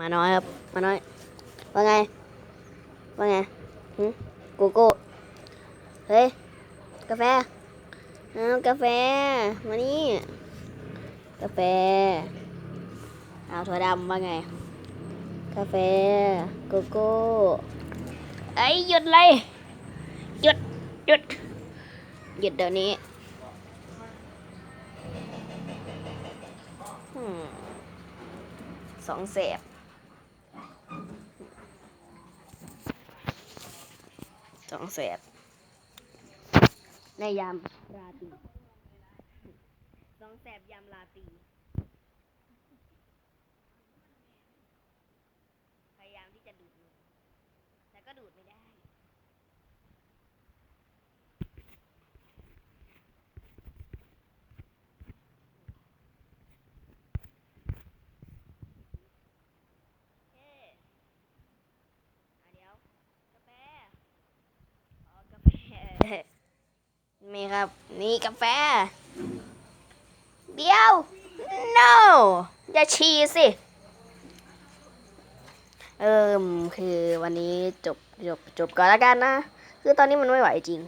มาน้อยครับ มาน้อย ว่าไง ว่าไงหึโกโก้ เฮ้ย กาแฟเอากาแฟ มานี่ กาแฟ เอาถั่วดำว่าไง กาแฟ โกโก้ ไอ้ยหยุดเลย หยุด หยุด หยุดเดี๋ยวนี้สองแสบ สองแสบในยามราตรีสองแสบยามราตรีพยายามที่จะดูดนมแต่ก็ดูดไม่ได้ เฮ้อะเดี๋ยว กาแฟ อ๋อกาแฟ มีครับ นี่กาแฟ เดี๋ยว no อย่าฉี่สิ เอิมคือวันนี้จบจบจบก่อนแล้วกันนะ คือตอนนี้มันไม่ไหวจริง